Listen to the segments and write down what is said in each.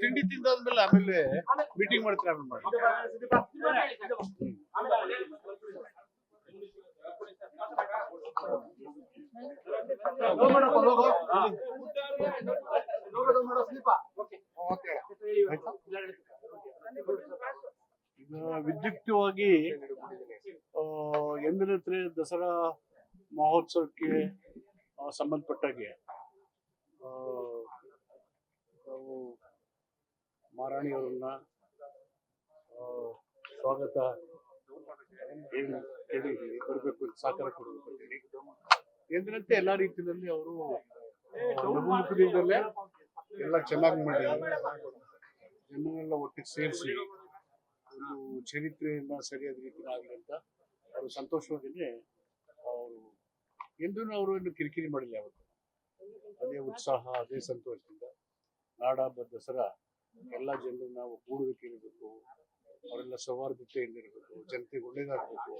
ತಿಂಡಿ ತಿಂದಾದ್ಮೇಲೆ ಆಮೇಲೆ ಮೀಟಿಂಗ್ ಮಾಡ್ತಾರೆ ಆಮೇಲೆ ಮಾಡಿ. ವಿದ್ಯುಕ್ತವಾಗಿ ಎಂದಿನಂತೆ ದಸರಾ ಮಹೋತ್ಸವಕ್ಕೆ ಸಂಬಂಧಪಟ್ಟಾಗೆ ನಾವು ಮಾರಾಣಿಯವರನ್ನ ಆ, ಸ್ವಾಗತ ಹೇಳಿ ಬರಬೇಕು ಸಹಕಾರ ಕೊಡಬೇಕು ಎಂದಿನಂತೆ ಎಲ್ಲಾ ರೀತಿಯಲ್ಲಿ ಅವರು ಲಘುಮುಖದಿಂದಲೇ ಎಲ್ಲ ಚೆನ್ನಾಗಿ ಮಾಡಿ ಜನರೆಲ್ಲ ಒಟ್ಟಿಗೆ ಸೇರಿಸಿ ಒಂದು ಚರಿತ್ರೆಯನ್ನ ಸರಿಯಾದ ರೀತಿಯಲ್ಲಿ ಆಗಲಿ ಅಂತ ಅವರು ಸಂತೋಷವಾಗಿದೆ ಅವರು ಎಂದೂ ಅವರು ಇನ್ನು ಕಿರಿಕಿರಿ ಮಾಡಿಲ್ಲ ಯಾವತ್ತು. ಅದೇ ಉತ್ಸಾಹ, ಅದೇ ಸಂತೋಷದಿಂದ ನಾಡಹಬ್ಬ ದಸರಾ ಎಲ್ಲ ಜನರನ್ನ ನಾವು ಇರಬೇಕು, ಅವರೆಲ್ಲ ಸೌಹಾರ್ದತೆಯಲ್ಲಿರಬೇಕು ಜನತೆಗೆ ಒಳ್ಳೇದಾಗಬೇಕು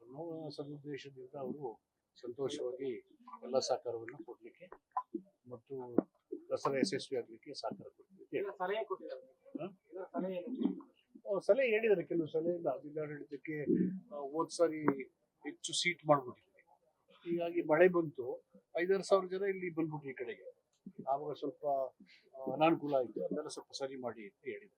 ಅನ್ನೋ ಸದುದ್ದೇಶದಿಂದ ಅವರು ಸಂತೋಷವಾಗಿ ಎಲ್ಲ ಸಹಕಾರವನ್ನು ಕೊಡಲಿಕ್ಕೆ ಮತ್ತು ದಸರಾ ಯಶಸ್ವಿ ಆಗಲಿಕ್ಕೆ ಸಹಕಾರ ಕೊಡ್ತೀವಿ ಸಲಹೆ ಹೇಳಿದ್ದಾರೆ ಕೆಲವು ಸಲಹೆಯಿಂದ ಜಿಲ್ಲಾಡಳಿತಕ್ಕೆ ಹೋದ್ ಸಾರಿ ಹೆಚ್ಚು ಸೀಟ್ ಮಾಡ್ಬಿಟ್ಟಿದ್ವಿ. ಹೀಗಾಗಿ ಮಳೆ ಬಂತು. ಐದಾರು ಸಾವಿರ ಜನ ಇಲ್ಲಿ ಬಂದ್ಬಿಟ್ಟು ಈ ಕಡೆಗೆ. ಆವಾಗ ಸ್ವಲ್ಪ ಅನಾನುಕೂಲ ಆಯಿತು. ಅದೆಲ್ಲ ಸ್ವಲ್ಪ ಸರಿ ಮಾಡಿ ಅಂತ ಹೇಳಿದ್ರು.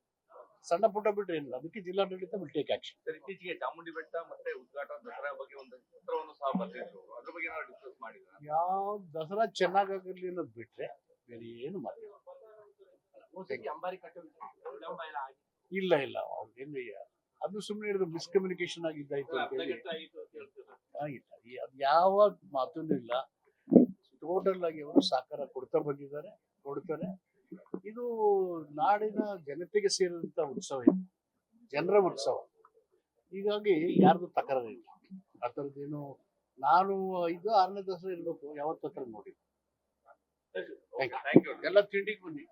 ಸಣ್ಣ ಪುಟ್ಟ ಬಿಟ್ರೆ ಏನಿಲ್ಲ. ಅದಕ್ಕೆ ಜಿಲ್ಲಾಡಳಿತ ವಿಲ್ ಟೇಕ್ ಆಕ್ಷನ್ ಸರ್ ಇತ್ತೀಚೆಗೆ ಚಾಮುಂಡಿ ಬೆಟ್ಟ ಮತ್ತೆ ಉದ್ಘಾಟನಾ ದಸರಾ ಬಗ್ಗೆ ಒಂದು ಪತ್ರವನ್ನು ಸಹ ಬರ್ತಿದ್ರು ಮಾಡಿದ್ರ? ಯಾವ ದಸರಾ ಚೆನ್ನಾಗಾಗಲಿ ಅನ್ನೋದು ಬಿಟ್ರೆ ಬೇರೆ ಏನು ಮಾಡಿಲ್ಲ. ಇಲ್ಲ ಇಲ್ಲ. ಅವ್ರಿಗೇನು ಅದು ಸುಮ್ಮನೆ ಇರೋದು ಮಿಸ್ಕಮ್ಯುನಿಕೇಶನ್ ಆಗಿದ್ದಾಯ್ತು ಆಗಿಲ್ಲ ಅದು ಯಾವ ಮಾತು ಇಲ್ಲ. ಟೋಟಲ್ ಆಗಿ ಅವರು ಸಹಕಾರ ಕೊಡ್ತಾ ಬಂದಿದ್ದಾರೆ ಕೊಡ್ತಾರೆ. ಇದು ನಾಡಿನ ಜನತೆಗೆ ಸೇರಿದಂತ ಉತ್ಸವ ಇದು. ಜನರ ಉತ್ಸವ. ಹೀಗಾಗಿ ಯಾರ್ದು ತಕರಾರಿಲ್ಲ. ಆ ಥರದ್ದೇನು ನಾನು ಇದು ಆರನೇ ದಸರಾ ಇರ್ಬೇಕು ಯಾವತ್ತತ್ರ ನೋಡಿ. ಎಲ್ಲ ತಿಂಡಿಗೆ ಬನ್ನಿ.